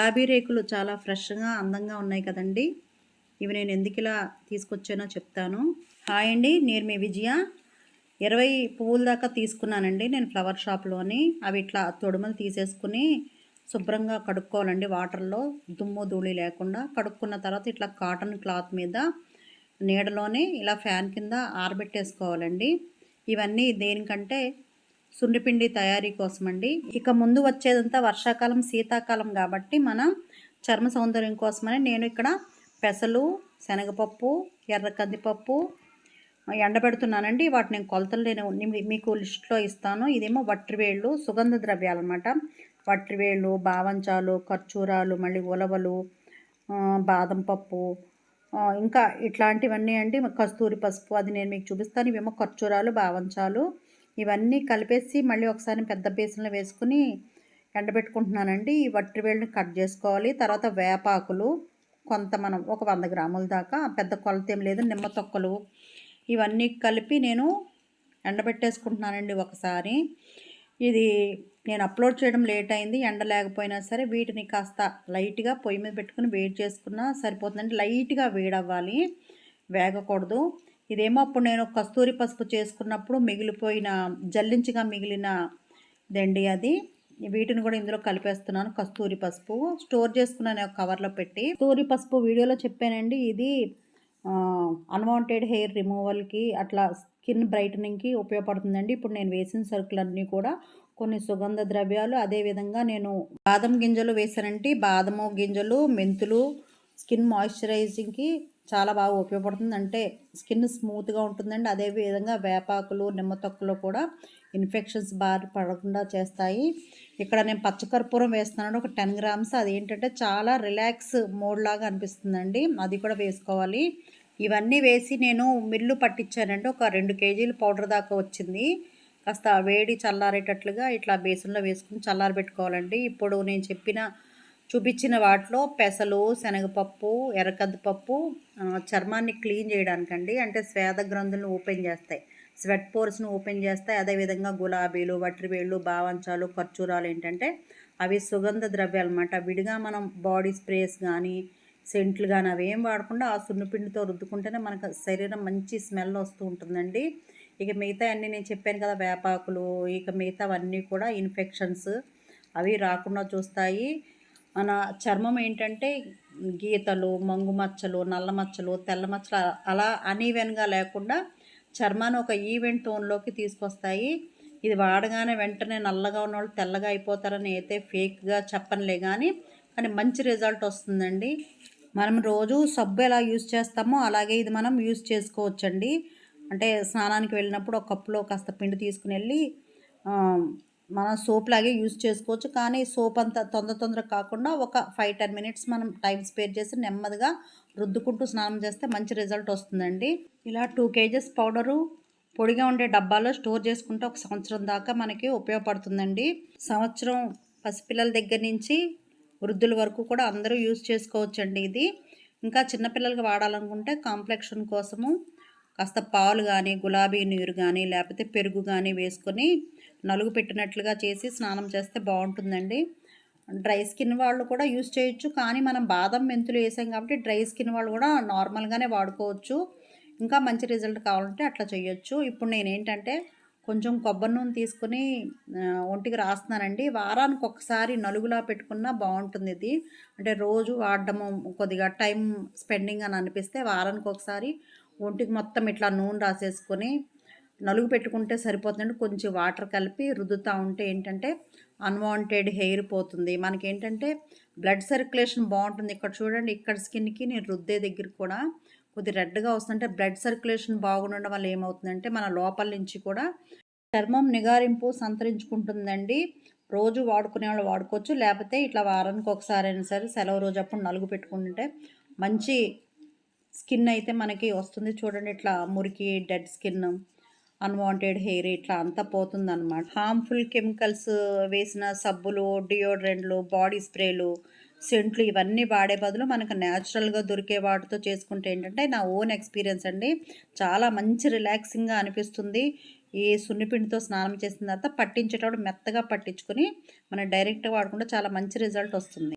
గులాబీ రేకులు చాలా ఫ్రెష్గా అందంగా ఉన్నాయి కదండి. ఇవి నేను ఎందుకు ఇలా తీసుకొచ్చానో చెప్తాను. హాయ్ అండి నేను మీ విజయ. ఇరవై పువ్వుల దాకా తీసుకున్నానండి నేను ఫ్లవర్ షాప్లోని. అవి ఇట్లా తొడుమలు తీసేసుకుని శుభ్రంగా కడుక్కోవాలండి వాటర్లో. దుమ్ము ధూళి లేకుండా కడుక్కున్న తర్వాత ఇట్లా కాటన్ క్లాత్ మీద నీడలోనే ఇలా ఫ్యాన్ కింద ఆరబెట్టేసుకోవాలండి. ఇవన్నీ దేనికంటే సున్నిపిండి తయారీ కోసం అండి ఇక ముందు వచ్చేదంతా వర్షాకాలం శీతాకాలం కాబట్టి మనం చర్మ సౌందర్యం కోసమని నేను ఇక్కడ పెసలు శనగపప్పు ఎర్ర కందిపప్పు ఎండబెడుతున్నానండి. వాటిని నేను కొలతలు నేను మీకు లిస్ట్లో ఇస్తాను. ఇదేమో వట్రివేళ్ళు సుగంధ ద్రవ్యాలు అనమాట వట్రివేళ్ళు బావంచాలు ఖర్చూరాలు మళ్ళీ ఉలవలు బాదం పప్పు ఇంకా ఇట్లాంటివన్నీ అండి. కస్తూరి పసుపు అది నేను మీకు చూపిస్తాను. ఇవేమో ఖర్చూరాలు బావంచాలు ఇవన్నీ కలిపేసి మళ్ళీ ఒకసారి పెద్ద బేసన్లో వేసుకుని ఎండబెట్టుకుంటున్నానండి. ఈ వట్టివేళ్ళని కట్ చేసుకోవాలి. తర్వాత వేపాకులు కొంత మనం ఒక వంద గ్రాముల దాకా పెద్ద కొలత ఏం లేదు నిమ్మ తొక్కలు ఇవన్నీ కలిపి నేను ఎండబెట్టేసుకుంటున్నానండి ఒకసారి. ఇది నేను అప్లోడ్ చేయడం లేట్ అయింది ఎండ లేకపోయినా సరే వీటిని కాస్త లైట్గా పొయ్యి మీద పెట్టుకుని వేడి చేసుకున్నా సరిపోతుందండి. లైట్గా వేడవ్వాలి వేగకూడదు. ఇదేమో అప్పుడు నేను కస్తూరి పసుపు చేసుకున్నప్పుడు మిగిలిపోయిన జల్లించిగా మిగిలిన దండి అది. వీటిని కూడా ఇందులో కలిపేస్తున్నాను కస్తూరి పసుపు. స్టోర్ చేసుకున్నాను కవర్లో పెట్టి. కస్తూరి పసుపు వీడియోలో చెప్పానండి ఇది అన్వాంటెడ్ హెయిర్ రిమూవల్కి అట్లా స్కిన్ బ్రైటనింగ్కి ఉపయోగపడుతుందండి. ఇప్పుడు నేను వేసిన సరుకులన్నీ కూడా కొన్ని సుగంధ ద్రవ్యాలు అదేవిధంగా నేను బాదం గింజలు వేసానంటే బాదము గింజలు మెంతులు స్కిన్ మాయిశ్చరైజింగ్కి చాలా బాగా ఉపయోగపడుతుంది. అంటే స్కిన్ స్మూత్గా ఉంటుందండి. అదేవిధంగా వేపాకులు నిమ్మ తొక్కలు కూడా ఇన్ఫెక్షన్స్ బారి పడకుండా చేస్తాయి. ఇక్కడ నేను పచ్చకర్పూరం వేస్తున్నాను. ఒక టెన్ గ్రామ్స్. అది ఏంటంటే చాలా రిలాక్స్ మోడ్ లాగా అనిపిస్తుందండి. అది కూడా వేసుకోవాలి. ఇవన్నీ వేసి నేను మిల్లు పట్టించానండి. ఒక రెండు కేజీలు పౌడర్ దాకా వచ్చింది. కాస్త వేడి చల్లారేటట్లుగా ఇట్లా బేసన్లో వేసుకుని చల్లారబెట్టుకోవాలండి. ఇప్పుడు నేను చెప్పిన చూపించిన వాటిలో పెసలు శనగపప్పు ఎర్రకద్దుపప్పు చర్మాన్ని క్లీన్ చేయడానికండి. అంటే స్వేద గ్రంథులను ఓపెన్ చేస్తాయి. స్వెట్ పోర్స్ను ఓపెన్ చేస్తాయి. అదేవిధంగా గులాబీలు వట్రివేళ్ళు బావంచాలు ఖర్చూరాలు ఏంటంటే అవి సుగంధ ద్రవ్యాలు అనమాట విడిగా మనం బాడీ స్ప్రేస్ కానీ సెంట్లు కానీ అవి ఏం వాడకుండా ఆ సున్నిపిండితో రుద్దుకుంటేనే మనకు శరీరం మంచి స్మెల్ వస్తూ ఉంటుందండి. ఇక మిగతా అన్నీ నేను చెప్పాను కదా వేపాకులు ఇక మిగతావన్నీ కూడా ఇన్ఫెక్షన్స్ అవి రాకుండా చూస్తాయి. మన చర్మం ఏంటంటే గీతలు మంగు మచ్చలు నల్ల మచ్చలు తెల్ల మచ్చలు అలా అనీవెన్గా లేకుండా చర్మాన్ని ఒక ఈవెంట్ టోన్లోకి తీసుకొస్తాయి. ఇది వాడగానే వెంటనే నల్లగా ఉన్న వాళ్ళు తెల్లగా అయిపోతారని అయితే ఫేక్గా చెప్పనులే కానీ కానీ మంచి రిజల్ట్ వస్తుందండి. మనం రోజు సబ్బు ఎలా యూజ్ చేస్తామో అలాగే ఇది మనం యూజ్ చేసుకోవచ్చండి. అంటే స్నానానికి వెళ్ళినప్పుడు ఒక కప్పులో కాస్త పిండి తీసుకుని వెళ్ళి మనం సోప్ లాగే యూజ్ చేసుకోవచ్చు. కానీ సోప్ అంత తొందర తొందర కాకుండా ఒక ఫైవ్ టెన్ మినిట్స్ మనం టైం స్పేర్ చేసి నెమ్మదిగా రుద్దుకుంటూ స్నానం చేస్తే మంచి రిజల్ట్ వస్తుందండి. ఇలా టూ కేజెస్ పౌడరు పొడిగా ఉండే డబ్బాలో స్టోర్ చేసుకుంటే ఒక సంవత్సరం దాకా మనకి ఉపయోగపడుతుందండి. సంవత్సరం పసిపిల్లల దగ్గర నుంచి వృద్ధుల వరకు కూడా అందరూ యూజ్ చేసుకోవచ్చండి ఇది. ఇంకా చిన్నపిల్లలకి వాడాలనుకుంటే కాంప్లెక్షన్ కోసము కాస్త పాలు కానీ గులాబీ నీరు కానీ లేకపోతే పెరుగు కానీ వేసుకొని నలుగు పెట్టినట్లుగా చేసి స్నానం చేస్తే బాగుంటుందండి. డ్రై స్కిన్ వాళ్ళు కూడా యూస్ చేయొచ్చు. కానీ మనం బాదం మెంతులు వేసాం కాబట్టి డ్రై స్కిన్ వాళ్ళు కూడా నార్మల్గానే వాడుకోవచ్చు. ఇంకా మంచి రిజల్ట్ కావాలంటే అట్లా చేయొచ్చు. ఇప్పుడు నేను ఏంటంటే కొంచెం కొబ్బరి నూనె తీసుకుని ఒంటికి రాస్తున్నానండి. వారానికి ఒకసారి నలుగులా పెట్టుకున్నా బాగుంటుంది ఇది. అంటే రోజు వాడడము కొద్దిగా టైం స్పెండింగ్ అని అనిపిస్తే వారానికి ఒకసారి ఒంటికి మొత్తం ఇట్లా నూనె రాసేసుకొని నలుగు పెట్టుకుంటే సరిపోతుందండి. కొంచెం వాటర్ కలిపి రుద్దుతూ ఉంటే ఏంటంటే అన్వాంటెడ్ హెయిర్ పోతుంది. మనకి ఏంటంటే బ్లడ్ సర్క్యులేషన్ బాగుంటుంది. ఇక్కడ చూడండి ఇక్కడ స్కిన్కి నేను రుద్దే దగ్గర కూడా కొద్ది రెడ్గా వస్తుంటే బ్లడ్ సర్క్యులేషన్ బాగుండడం వల్ల ఏమవుతుందంటే మన లోపల నుంచి కూడా చర్మం నిగారింపు సంతరించుకుంటుందండి. రోజు వాడుకునే వాళ్ళు వాడుకోవచ్చు. లేకపోతే ఇట్లా వారానికి ఒకసారి అయినా సరే సెలవు రోజు అప్పుడు నలుగు పెట్టుకుంటే మంచి స్కిన్ అయితే మనకి వస్తుంది. చూడండి ఇట్లా మురికి డెడ్ స్కిన్ అన్వాంటెడ్ హెయిర్ ఇట్లా అంతా పోతుందన్నమాట. హార్మ్ఫుల్ కెమికల్స్ వేసిన సబ్బులు డియోడ్రెంట్లు బాడీ స్ప్రేలు సెంట్లు ఇవన్నీ వాడే బదులు మనకు న్యాచురల్గా దొరికే వాటితో చేసుకుంటే ఏంటంటే నా ఓన్ ఎక్స్పీరియన్స్ అండి. చాలా మంచి రిలాక్సింగ్గా అనిపిస్తుంది. ఈ సున్నిపిండితో స్నానం చేసిన తర్వాత పట్టించేటప్పుడు మెత్తగా పట్టించుకొని మనం డైరెక్ట్గా వాడుకుంటే చాలా మంచి రిజల్ట్ వస్తుంది.